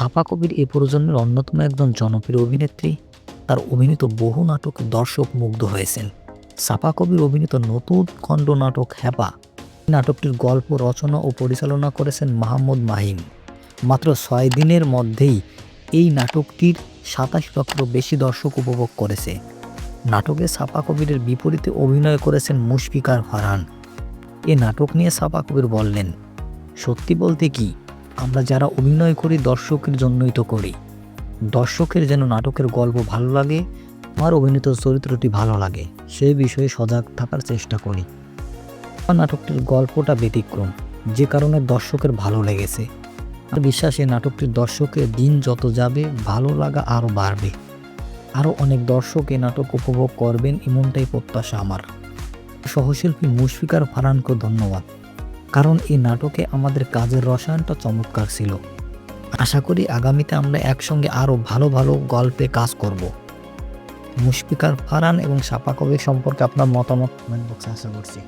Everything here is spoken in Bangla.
থাপা কবির এ প্রজন্মের অন্যতম একজন জনপ্রিয় অভিনেত্রী। তার অভিনীত বহু নাটক দর্শক মুগ্ধ হয়েছেন। সাপা কবির অভিনীত নতুন খণ্ড নাটক হ্যাপা। নাটকটির গল্প, রচনা ও পরিচালনা করেছেন মাহমুদ মাহিম। মাত্র ছয় দিনের মধ্যেই এই নাটকটির সাতাশ লক্ষেরও বেশি দর্শক উপভোগ করেছে। নাটকে সাপা কবিরের বিপরীতে অভিনয় করেছেন মুশফিকার ফারহান। এ নাটক নিয়ে সাপা কবির বললেন, সত্যি বলতে কি আমরা যারা অভিনয় করি, দর্শকের জন্যই তো করি। দর্শকের যেন নাটকের গল্প ভালো লাগে আমার অভিনীত চরিত্রটি ভালো লাগে, সে বিষয়ে সজাগ থাকার চেষ্টা করি। আমার নাটকটির গল্পটা ব্যতিক্রম, যে কারণে দর্শকের ভালো লেগেছে। আর বিশ্বাস নাটকটির দর্শকের দিন যত যাবে, ভালো লাগা আরও বাড়বে। আরও অনেক দর্শক এই নাটক উপভোগ করবেন, এমনটাই প্রত্যাশা আমার। সহশিল্পী মুশফিকার ফারানকে ধন্যবাদ। কারণ এই নাটকে আমাদের কাজের রসায়নটা চমৎকার ছিল। আশা করি আগামীতে আমরা একসঙ্গে আরও ভালো ভালো গল্পে কাজ করব। মুশফিকার ফারান এবং সাপা কবির সম্পর্কে আপনার মতামত কমেন্ট বক্সে আশা করছি।